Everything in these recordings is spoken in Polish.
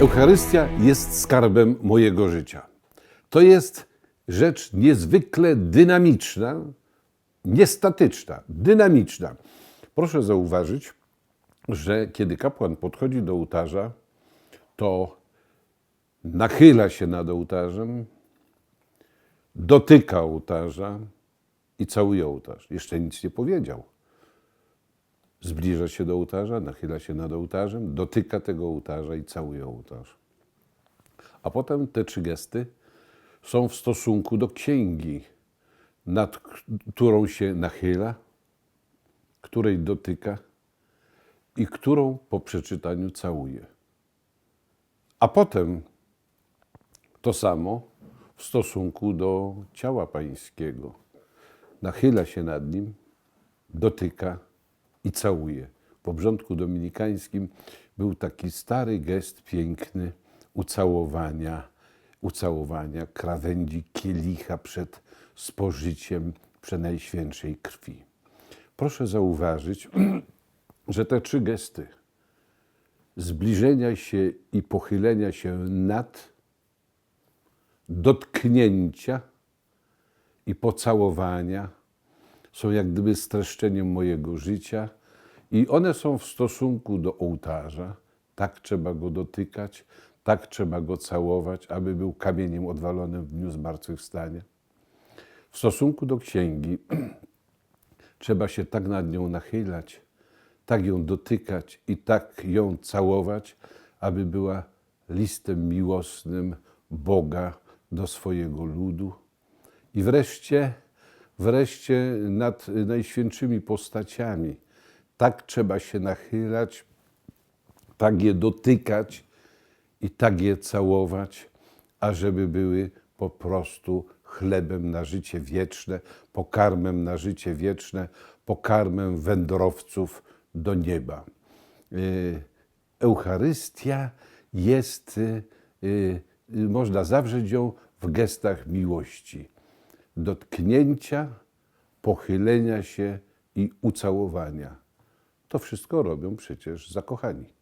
Eucharystia jest skarbem mojego życia. To jest rzecz niezwykle dynamiczna, niestatyczna, dynamiczna. Proszę zauważyć, że kiedy kapłan podchodzi do ołtarza, to nachyla się nad ołtarzem, dotyka ołtarza i całuje ołtarz. Jeszcze nic nie powiedział. Zbliża się do ołtarza, nachyla się nad ołtarzem, dotyka tego ołtarza i całuje ołtarz. A potem te trzy gesty są w stosunku do księgi, nad którą się nachyla, której dotyka i którą po przeczytaniu całuje. A potem to samo w stosunku do ciała pańskiego. Nachyla się nad nim, dotyka i całuje. W obrządku dominikańskim był taki stary gest piękny ucałowania, ucałowania krawędzi kielicha przed spożyciem przenajświętszej krwi. Proszę zauważyć, że te trzy gesty zbliżenia się i pochylenia się nad, dotknięcia i pocałowania są jak gdyby streszczeniem mojego życia i one są w stosunku do ołtarza. Tak trzeba go dotykać, tak trzeba go całować, aby był kamieniem odwalonym w dniu zmartwychwstania. W stosunku do księgi trzeba się tak nad nią nachylać, tak ją dotykać i tak ją całować, aby była listem miłosnym Boga do swojego ludu. I wreszcie, wreszcie nad najświętszymi postaciami tak trzeba się nachylać, tak je dotykać i tak je całować, ażeby były po prostu chlebem na życie wieczne, pokarmem na życie wieczne, pokarmem wędrowców do nieba. Y, Eucharystia jest, y, y, można zawrzeć ją w gestach miłości, dotknięcia, pochylenia się i ucałowania. To wszystko robią przecież zakochani.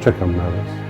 Czekam na Was.